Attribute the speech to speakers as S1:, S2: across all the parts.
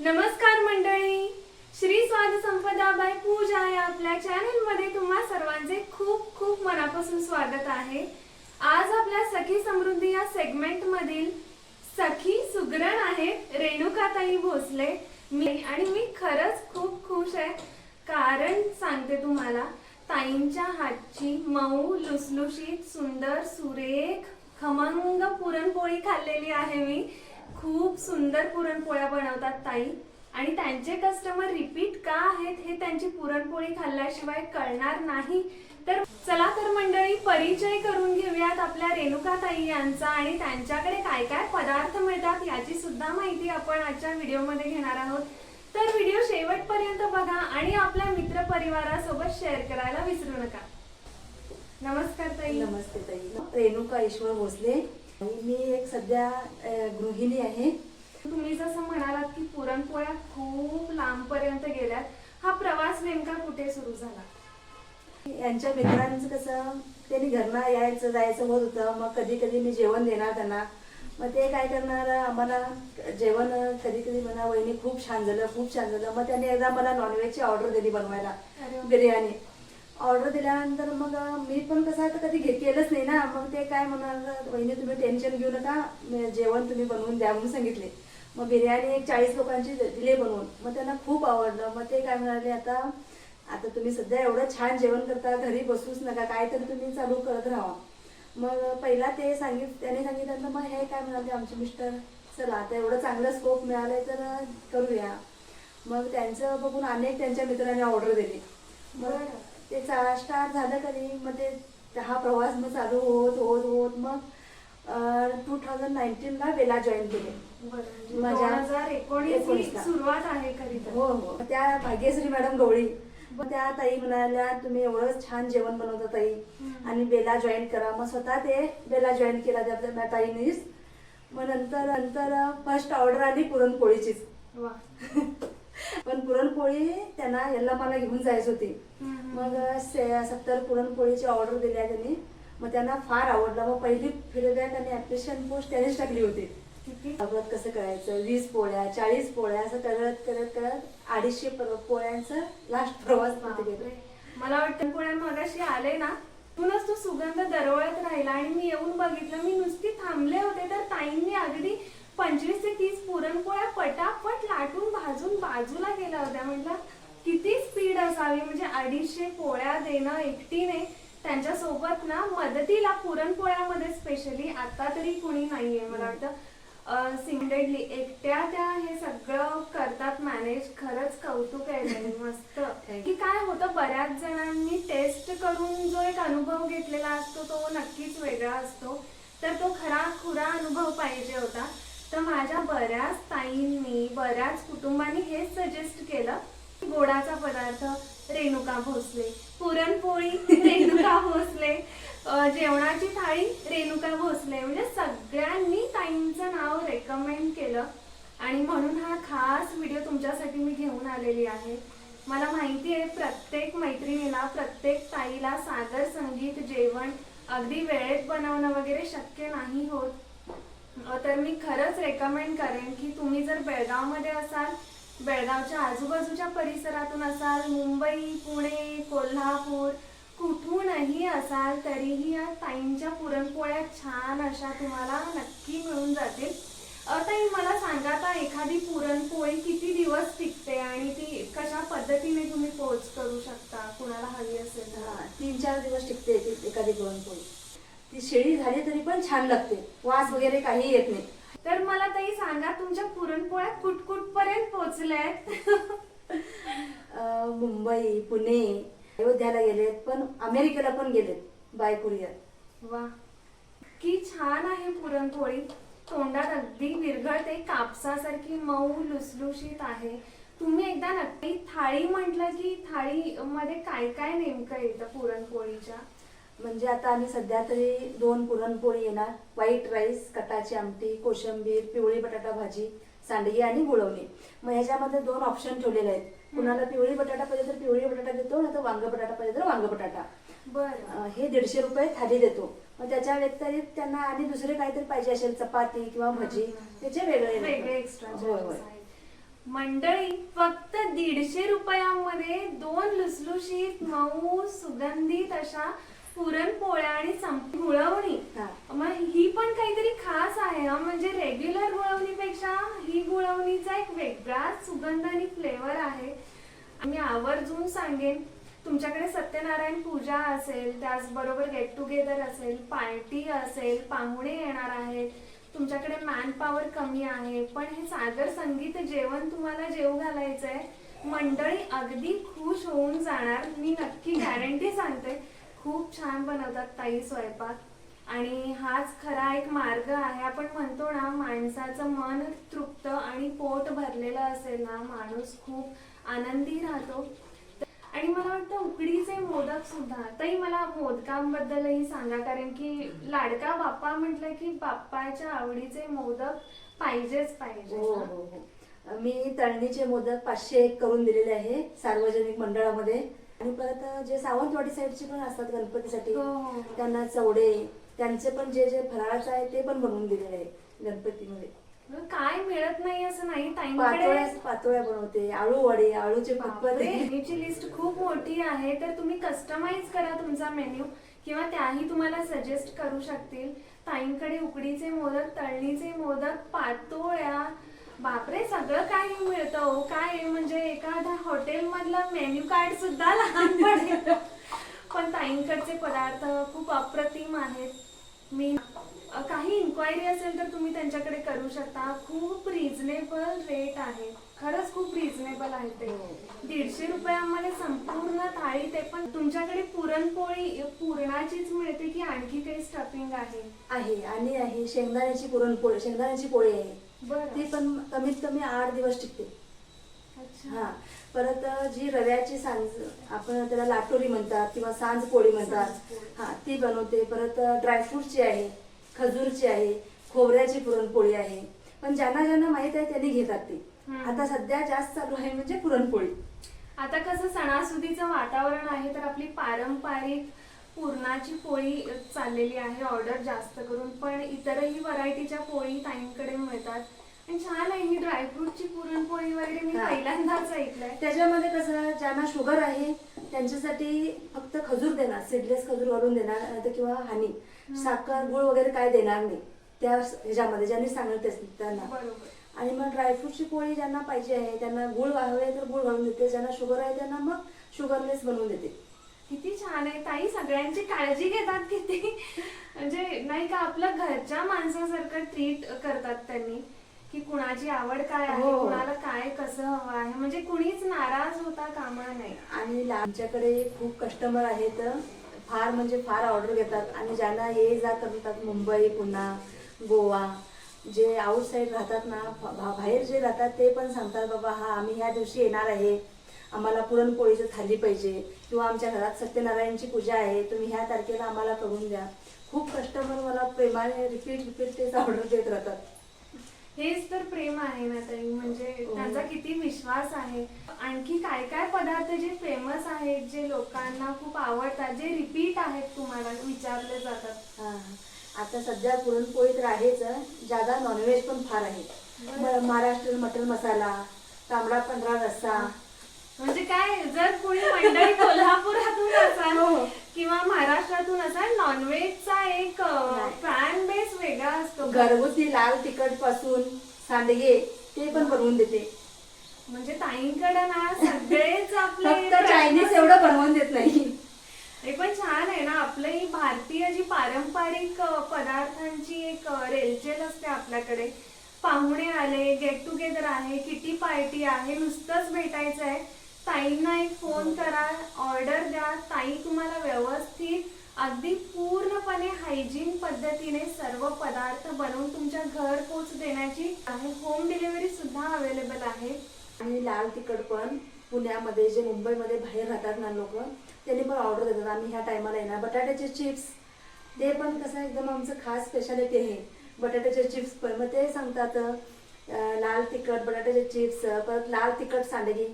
S1: नमस्कार मंडळी. श्री स्वाद संपदा बाय पूजा या आपल्या चॅनलमध्ये तुम्हा सर्वांचे खूप खूप मनापासून स्वागत आहे. आज आपल्या सखी समृद्धी या सेगमेंट मधील सखी सुगरण आहे रेणुकाताई भोसले. मी आणि मी खरंच खूप खुश आहे. कारण सांगते तुम्हाला ताईंच्या हातची मऊ लुसलुशीत सुंदर सुरेख खमंग पुरणपोळी खाल्लेली आहे मी. खूप सुंदर पुरणपोळ्या बनवतात ताई. आणि त्यांचे कस्टमर रिपीट का आहेत हे त्यांची पुरणपोळी खाल्ल्याशिवाय कळणार नाही. तर चला तर मंडळी परिचय करून घेऊयात आपल्या रेणुका ताई यांचा आणि त्यांच्याकडे काय काय पदार्थ मिळतात याची सुद्धा माहिती आपण आजच्या व्हिडिओमध्ये घेणार आहोत. तर व्हिडिओ शेवटपर्यंत बघा आणि आपल्या मित्र परिवारासोबत शेअर करायला विसरू नका. नमस्कार ताई.
S2: नमस्ते ताई. रेणुका ईश्वर भोसले. आणि मी एक सध्या गृहिणी आहे.
S1: तुम्ही जसं म्हणालात की पुरणपोळ्या खूप लांब पर्यंत गेल्यात हा प्रवास नेमका कुठे सुरू झाला?
S2: यांच्या मित्रांचं कसं त्यांनी घरनं यायचं जायचं होत होतं. मग कधी कधी मी जेवण देणार त्यांना. मग ते काय करणार आम्हाला जेवण कधी कधी म्हणा वहिनी खूप छान झालं खूप छान झालं. मग त्यांनी एकदा मला नॉनव्हेजची ऑर्डर दिली बनवायला. बिर्याणी. ऑर्डर दिल्यानंतर मग मी पण कसं आता कधी घे केलंच नाही ना. मग ते काय म्हणाल वहिनी तुम्ही टेन्शन घेऊ नका. जेवण तुम्ही बनवून द्या म्हणून सांगितले. मग बिर्याणी एक चाळीस लोकांची दिले बनवून. मग त्यांना खूप आवडलं. मग ते काय म्हणाले आता आता तुम्ही सध्या एवढं छान जेवण करता घरी बसूच नका. काय तर तुम्ही चालू करत राहा. मग पहिला ते सांगित त्याने सांगितलं मग हे काय म्हणाले आमचे मिस्टर चला आता एवढं चांगलं स्कोप मिळालंय तर करूया. मग त्यांचं बघून अनेक त्यांच्या मित्रांनी ऑर्डर दिली. मग ते स्टार्ट झालं कधी मग ते हा प्रवास मग चालू होत होत होत मग टू थाउजंड नाईन्टीनला वेला जॉईन केले. माझ्या
S1: एकोणीस
S2: एकोणीसला.
S1: सुरुवात आहे खरी तर.
S2: हो हो. त्या भाग्यश्री मॅडम गवळी. मग त्या ताई म्हणाल्या तुम्ही एवढं छान जेवण बनवता ताई. आणि बेला जॉईन करा. मग स्वतः ते बेला जॉईन केला त्या ताईनीच. मग नंतर नंतर फर्स्ट ऑर्डर आली पुरणपोळीचीच.
S1: वा.
S2: पण पुरणपोळी त्यांना याला मला घेऊन जायची होती. मग सत्तर पुरणपोळीची ऑर्डर दिल्या त्यांनी. मग त्यांना फार आवडलं. मग पहिली फीडबॅक आणि ऍप्लिकेशन पोस्ट त्यांनीच टाकली होती. व्रत कसं करायचं? वीस पोळ्या चाळीस पोळ्या असं करत करत करत अडीचशे पोळ्यांचं लास्ट
S1: प्रवासमध्ये.
S2: गेलो.
S1: मला वाटतं पुण्या मगाशी आले ना म्हणूनच तो सुगंध दरवळत राहिला आणि मी येऊन बघितलं. मी नुसती थांबले होते तर ताईंनी अगदी पंचवीस ते तीस पुरणपोळ्या पटापट लाटून भाजून बाजूला केल्या होत्या. म्हटलं किती स्पीड असावी? म्हणजे अडीचशे पोळ्या देणं एकटीने त्यांच्यासोबत ना मदतीला पुरणपोळ्यामध्ये स्पेशली आता तरी कुणी नाहीये मला वाटतं. सिंडेडली एकट्या त्या हे सगळं करतात मॅनेज खरंच कौतुक आहे मस्त. की काय होतं बऱ्याच जणांनी टेस्ट करून जो एक अनुभव घेतलेला असतो तो नक्कीच वेगळा असतो. तर तो खरा खुरा अनुभव पाहिजे होता. तर माझ्या बऱ्याच ताईंनी बऱ्याच कुटुंबांनी हेच सजेस्ट केलं गोडाचा पदार्थ रेणुका भोसले. पुरणपोळी रेणुका भोसले. जेवणाची थाळी रेणुका भोसले. म्हणजे सगळ्यांनी ताईंचं नाव रेकमेंड केलं. आणि म्हणून हा खास व्हिडिओ तुमच्यासाठी मी घेऊन आलेली आहे. मला माहिती आहे प्रत्येक मैत्रिणीला प्रत्येक ताईला सादर संगीत जेवण अगदी वेळेत बनवणं वगैरे शक्य नाही होत. तर मी खरंच रेकमेंड करेन की तुम्ही जर बेळगावमध्ये असाल बेळगावच्या आजूबाजूच्या परिसरातून असाल मुंबई पुणे कोल्हापूर कुठूनही असाल तरीही या ताईंच्या पुरणपोळ्या छान अशा तुम्हाला नक्की मिळून जातील. ताई मला सांगा आता एखादी पुरणपोळी किती दिवस टिकते आणि ती कशा पद्धतीने तुम्ही पोच करू शकता? कुणाला हवी असेल तर.
S2: तीन चार दिवस टिकते ती एखादी पुरणपोळी. ती शेळी झाली तरी पण छान लागते. वास वगैरे काही येत नाही.
S1: तर मला ताई सांगा तुमच्या पुरणपोळ्या कुठकुठ पर्यंत पोहोचल्यात?
S2: अं, मुंबई पुणे अयोध्याला गेलेत पण अमेरिकेला पण गेलेत बाय कुरिअर.
S1: वा. की छान आहे पुरणपोळी. तोंडात अगदी विरघळते कापसासारखी मऊ लुसलुशीत आहे. तुम्ही एकदा नक्की थाळी म्हटलं की थाळी मध्ये काय काय नेमकं येतं पुरणपोळीच्या?
S2: म्हणजे आता आम्ही सध्या तरी दोन पुरणपोळी येणार. व्हाईट राईस कटाची आमटी कोशिंबीर पिवळी बटाटा भाजी सांडगी आणि गुळवणी. मग ह्याच्यामध्ये दोन ऑप्शन ठेवलेले आहेत. कुणाला पिवळी बटाटा पाहिजे तर पिवळी बटाटा देतो नाही तर वांग बटाटा पाहिजे तर वांग बटाटा.
S1: बरं.
S2: हे दीडशे रुपये थाली देतो. मग त्याच्या व्यतिरिक्त त्यांना आणि दुसरे काहीतरी पाहिजे असेल चपाती किंवा भजी त्याचे वेगळे
S1: वेगळे एक्स्ट्रा मंडळी फक्त दीडशे रुपयामध्ये दोन लुसलुशीत मऊ सुगंधित अशा पुरणपोळ्या आणि गुळवणी. मग ही पण काहीतरी खास आहे म्हणजे रेग्युलर गुळवणीपेक्षा ही गुळवणीचा एक वेगळा सुगंध आणि फ्लेवर आहे. मी आवर्जून सांगेन तुमच्याकडे सत्यनारायण पूजा असेल त्याचबरोबर गेट टुगेदर असेल पार्टी असेल पाहुणे येणार आहेत तुमच्याकडे मॅन पॉवर कमी आहे पण हे सागर संगीत जेवण तुम्हाला जेव घालायचंय मंडळी अगदी खुश होऊन जाणार मी नक्की गॅरंटी सांगते. खूप छान बनवतात ताई स्वयंपाक. आणि हाच खरा एक मार्ग आहे. आपण म्हणतो ना माणसाचं मन तृप्त आणि पोट भरलेलं असेल ना माणूस खूप आनंदी राहतो. आणि मला वाटतं उकडीचे मोदक सुद्धा. ताई मला मोदकांबद्दलही सांगा. कारण की लाडका बाप्पा म्हटलं की बाप्पाच्या आवडीचे मोदक पाहिजेच पाहिजे
S2: हो हो हो. मी तळणीचे मोदक पाचशे एक करून दिलेले आहे सार्वजनिक मंडळामध्ये. आणि परत जे सावंतवाडी साईडचे पण असतात गणपतीसाठी
S1: हो.
S2: त्यांना चवडे त्यांचे पण जे जे फराळाचं आहे ते पण बनवून दिलेले आहे गणपतीमध्ये.
S1: काय मिळत नाही असं नाही
S2: पातोळ्या पातोळ्या बनवते आळू वडे आळूचे
S1: मेन्यूची लिस्ट खूप मोठी आहे. तर तुम्ही कस्टमाइज करा तुमचा मेन्यू किंवा त्याही तुम्हाला सजेस्ट करू शकतील. ताईंकडे उकडीचे मोदक तळणीचे मोदक पातोळ्या बापरे सगळं काय मिळतं हो. काय म्हणजे एखाद्या हॉटेल मधलं मेन्यू कार्ड सुद्धा लहान पडेल. पण ताईंकडचे पदार्थ खूप अप्रतिम आहेत. मी काही इन्क्वायरी असेल तर तुम्ही त्यांच्याकडे करू शकता. खूप रिझनेबल रेट आहे. खरंच खूप रिझनेबल आहे ते. दीडशे रुपयामध्ये संपूर्ण थाळी ते पण तुमच्याकडे पुरणपोळी पुरणाचीच मिळते की आणखी काही स्टफिंग आहे?
S2: आहे आणि आहे. शेंगदाण्याची पुरणपोळी शेंगदाण्याची पोळी आहे. ती पण कमीत कमी आठ दिवस टिकते. हा. परत जी रव्याची सांज आपण त्याला लाटोरी म्हणतात किंवा सांज पोळी म्हणतात. हा ती बनवते. परत ड्रायफ्रूटची आहे खजूरची आहे खोबऱ्याची पुरणपोळी आहे. पण ज्यांना ज्यांना माहीत आहे त्यांनी घेतात ती. आता सध्या जास्त चालू आहे म्हणजे पुरणपोळी.
S1: आता कसं सणासुदीचं वातावरण आहे तर आपली पारंपरिक पुरणाची पोळी चाललेली आहे ऑर्डर जास्त करून पण इतरही व्हरायटीच्या पोळी ताईंकडे मिळतात. आणि छान आहे ही ड्रायफ्रूटची पुरणपोळी वगैरे मी. पहिल्यांदाच ऐकलंय.
S2: त्याच्यामध्ये कसं ज्यांना शुगर आहे त्यांच्यासाठी फक्त खजूर देणार सीडलेस खजूर घालून देणार किंवा हानी साखर गुळ वगैरे काय देणार नाही. त्या ह्याच्यामध्ये ज्यांनी सांगितलं त्यांना. आणि मग ड्रायफ्रूटची पोळी ज्यांना पाहिजे आहे त्यांना गुळ हवे तर गुळ घालून देते ज्यांना शुगर आहे त्यांना मग शुगरलेस बनवून देते.
S1: किती छान आहे. ताई सगळ्यांची काळजी घेतात किती? म्हणजे नाही का आपलं घरच्या माणसासारखं ट्रीट करतात त्यांनी की कुणाची आवड काय आहे
S2: हो.
S1: कुणाला काय कसं हवं आहे. म्हणजे कुणीच नाराज होता कामा नाही
S2: आणि ला- आमच्याकडे खूप कस्टमर आहेत. फार म्हणजे फार ऑर्डर घेतात. आणि ज्यांना ये जा करतात मुंबई पुन्हा गोवा जे आउटसाईड राहतात ना भा- बाहेर जे राहतात ते पण सांगतात बाबा हा आम्ही ह्या दिवशी येणार आहे. आम्हाला पुरणपोळीचं थाली पाहिजे किंवा आमच्या घरात सत्यनारायणची पूजा आहे तुम्ही ह्या तारखेला आम्हाला करून द्या खूप कस्टमर मला प्रेमाने रिपीट रिपीट तेच ऑर्डर देत राहतात
S1: हेच तर प्रेम आहे ना ताई म्हणजे
S2: हो.
S1: त्यांचा किती विश्वास आहे आणखी काय काय पदार्थ जे फेमस आहेत जे लोकांना खूप आवडतात जे रिपीट आहेत तुम्हाला विचारले जातात
S2: हा. आता सध्या पुरणपोळी तर आहेच ज्यादा नॉनव्हेज पण फार आहे
S1: बरं.
S2: म- महाराष्ट्रीयन मटन मसाला तांबडा पांढरा रस्सा
S1: म्हणजे काय जर कोणी मंडळी कोल्हापुरातून असाल
S2: हो.
S1: किंवा महाराष्ट्रातून असाल नॉनव्हेजचा एक. फॅन बेस वेगळा असतो
S2: घरगुती लाल तिखटपासून सांडगे ते पण बनवून देते.
S1: म्हणजे ताईंकडे ना सगळेच आपले
S2: चायनीज एवढं बनवून देत नाही.
S1: हे पण छान आहे ना आपलं ही भारतीय जी पारंपरिक पदार्थांची एक रेलचेल असते आपल्याकडे. पाहुणे आले गेट टुगेदर आहे किटी पार्टी आहे नुसतंच भेटायचं आहे ताईंना एक फोन करा. ऑर्डर द्या. ताई तुम्हाला व्यवस्थित अगदी पूर्णपणे हायजीन पद्धतीने सर्व पदार्थ बनवून तुमच्या घर पोच देण्याची आहे. होम डिलिव्हरी सुद्धा अवेलेबल आहे.
S2: आणि लाल तिखट पण पुण्यामध्ये जे मुंबईमध्ये बाहेर राहतात ना लोक त्यांनी पण ऑर्डर देतात. आम्ही ह्या टायमाला येणार. बटाट्याचे चिप्स ते पण कसं एकदम आमचं खास स्पेशालिटी आहे. बटाट्याचे चिप्स पण. मग ते सांगतात लाल तिखट बटाट्याचे चिप्स परत लाल तिखट सांडगी.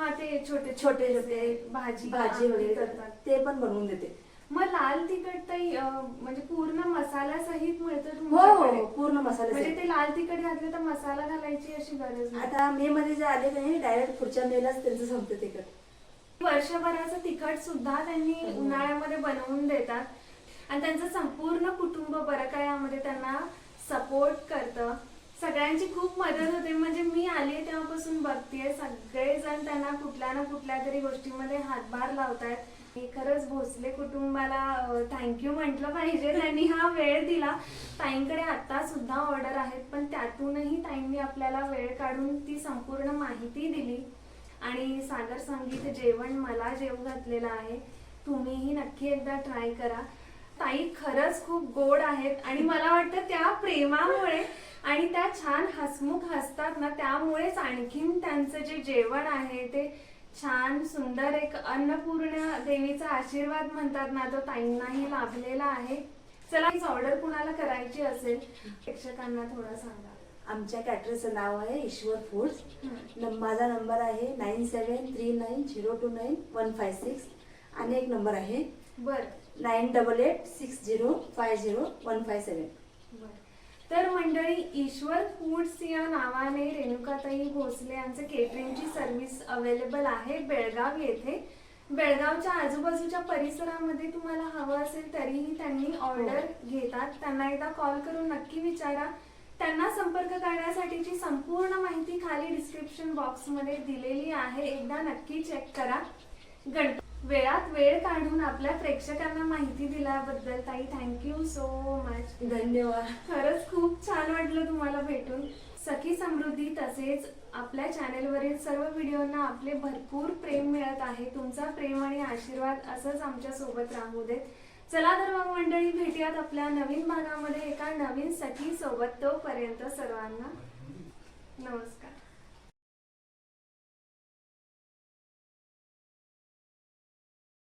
S1: हा ते छोटे
S2: छोटे छोटे
S1: भाजी
S2: भाजी वगैरे.
S1: करतात.
S2: ते पण बनवून देते.
S1: मग लाल तिखट ताई अं, म्हणजे पूर्ण मसाला सहित मिळतं
S2: हो हो
S1: तुमच्याकडे?
S2: हो पूर्ण मसाले
S1: म्हणजे. ते लाल तिखट घातलं तर मसाला घालायची अशी गरज नाही.
S2: आता मे मध्ये जे आले नाही डायरेक्ट पुढच्या मेलाच त्यांचं संपतं तिकट
S1: वर्षभराचं तिखट सुद्धा त्यांनी
S2: हो.
S1: उन्हाळ्यामध्ये बनवून देतात. आणि त्यांचं संपूर्ण कुटुंब बरं काय यामध्ये त्यांना सपोर्ट करतं. सगळ्यांची खूप मदत होते. म्हणजे मी आली तेव्हापासून बघतीये सगळेजण त्यांना कुठल्या ना कुठल्या तरी गोष्टीमध्ये हातभार लावतायत. मी खरंच भोसले कुटुंबाला थँक्यू म्हटलं पाहिजे. त्यांनी हा वेळ दिला. ताईंकडे आता सुद्धा ऑर्डर आहेत पण त्यातूनही ताईंनी आपल्याला वेळ काढून ती संपूर्ण माहिती दिली. आणि सागर संगीत जेवण मला जेव घातलेलं आहे. तुम्हीही नक्की एकदा ट्राय करा. ताई खरंच खूप गोड आहेत आणि मला वाटतं त्या प्रेमामुळे आणि त्या छान हसमुख हसतात ना त्यामुळेच आणखीन त्यांचं जे जेवण आहे ते छान सुंदर एक अन्नपूर्ण देवीचा आशीर्वाद म्हणतात ना तो ताईंनाही लाभलेला आहे. चला ऑर्डर कुणाला करायची असेल? प्रेक्षकांना थोडं सांगा.
S2: आमच्या कॅटरचं नाव आहे ईश्वर फूड्स. माझा नंबर आहे nine seven three nine zero two nine one five six. आणि एक नंबर आहे
S1: बर.
S2: Nine double eight six zero five zero one five seven
S1: तर मंडळी ईश्वर फूड्स या नावाने रेणुकाताई भोसले यांचं केटरिंगची सर्व्हिस अवेलेबल आहे बेळगाव येथे बेळगावच्या आजूबाजूच्या परिसरामध्ये तुम्हाला हवं असेल तरीही त्यांनी ऑर्डर घेतात त्यांना एकदा कॉल करून नक्की विचारा त्यांना संपर्क करण्यासाठीची संपूर्ण माहिती खाली डिस्क्रिप्शन बॉक्समध्ये दिलेली आहे एकदा नक्की चेक करा गण वेळात वेळ काढून आपल्या प्रेक्षकांना माहिती दिल्याबद्दल ताई थँक्यू सो मच
S2: धन्यवाद.
S1: खरंच खूप छान वाटलं तुम्हाला भेटून. सखी समृद्धी तसेच आपल्या चॅनेलवरील सर्व व्हिडिओंना आपले भरपूर प्रेम मिळत आहे. तुमचा प्रेम आणि आशीर्वाद असंच आमच्यासोबत राहू देत. चला तर मग मंडळी भेटूयात आपल्या नवीन भागामध्ये एका नवीन सखी सोबत तोपर्यंत सर्वांना. नमस्कार.